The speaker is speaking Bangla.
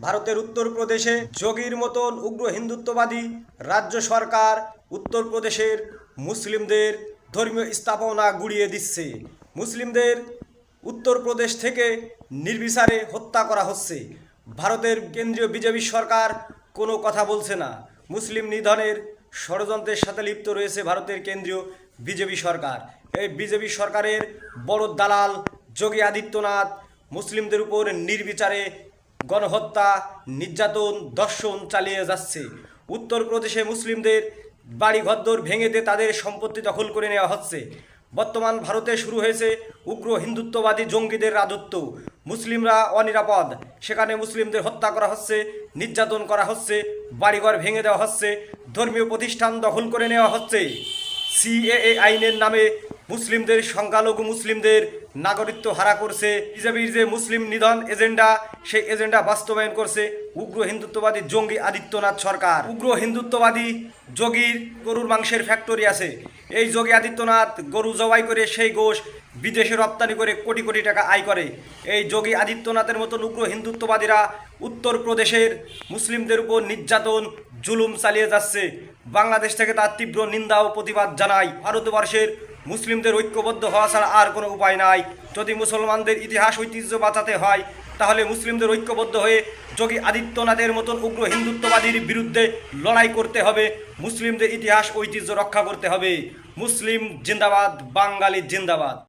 ভারতের উত্তরপ্রদেশে যোগীর মতন উগ্র হিন্দুত্ববাদী রাজ্য সরকার উত্তরপ্রদেশের মুসলিমদের ধর্মীয় স্থাপনা গুড়িয়ে দিচ্ছে। মুসলিমদের উত্তরপ্রদেশ থেকে নির্বিচারে হত্যা করা হচ্ছে। ভারতের কেন্দ্রীয় বিজেপি সরকার কোনো কথা বলছে না। মুসলিম নিধনের ষড়যন্ত্রের সাথে লিপ্ত রয়েছে ভারতের কেন্দ্রীয় বিজেপি সরকার। এই বিজেপি সরকারের বড় দালাল যোগী আদিত্যনাথ মুসলিমদের উপর নির্বিচারে গণহত্যা, নির্যাতন, দর্শন চালিয়ে যাচ্ছে। উত্তরপ্রদেশে মুসলিমদের বাড়ি ঘরদোর ভেঙে দিয়ে তাদের সম্পত্তি দখল করে নেওয়া হচ্ছে। বর্তমান ভারতে শুরু হয়েছে উগ্র হিন্দুত্ববাদী জঙ্গিদের রাজত্ব। মুসলিমরা অনিরাপদ। সেখানে মুসলিমদের হত্যা করা হচ্ছে, নির্যাতন করা হচ্ছে, বাড়িঘর ভেঙে দেওয়া হচ্ছে, ধর্মীয় প্রতিষ্ঠান দখল করে নেওয়া হচ্ছে। সিএএ আইনের নামে মুসলিমদের, সংখ্যালঘু মুসলিমদের নাগরিকত্ব হারা করছে বিজেপির যে মুসলিম নিধন এজেন্ডা, সেই এজেন্ডা বাস্তবায়ন করছে উগ্র হিন্দুত্ববাদী জঙ্গি আদিত্যনাথ সরকার। উগ্র হিন্দুত্ববাদী যোগীর গরুর মাংসের ফ্যাক্টরি আছে। এই যোগী আদিত্যনাথ গরু জবাই করে সেই গোশ বিদেশে রপ্তানি করে কোটি কোটি টাকা আয় করে। এই যোগী আদিত্যনাথের মতন উগ্র হিন্দুত্ববাদীরা উত্তরপ্রদেশের মুসলিমদের উপর নির্যাতন, জুলুম চালিয়ে যাচ্ছে। বাংলাদেশ থেকে তার তীব্র নিন্দা ও প্রতিবাদ জানায় ভারতবর্ষের মুসলিমদের ঐক্যবদ্ধ হওয়া ছাড়া আর কোনো উপায় নাই। যদি মুসলমানদের ইতিহাস ঐতিহ্য বাঁচাতে হয়, তাহলে মুসলিমদের ঐক্যবদ্ধ হয়ে যোগী আদিত্যনাথের মতন উগ্র হিন্দুত্ববাদীর বিরুদ্ধে লড়াই করতে হবে, মুসলিমদের ইতিহাস ঐতিহ্য রক্ষা করতে হবে। মুসলিম জিন্দাবাদ, বাঙালি জিন্দাবাদ।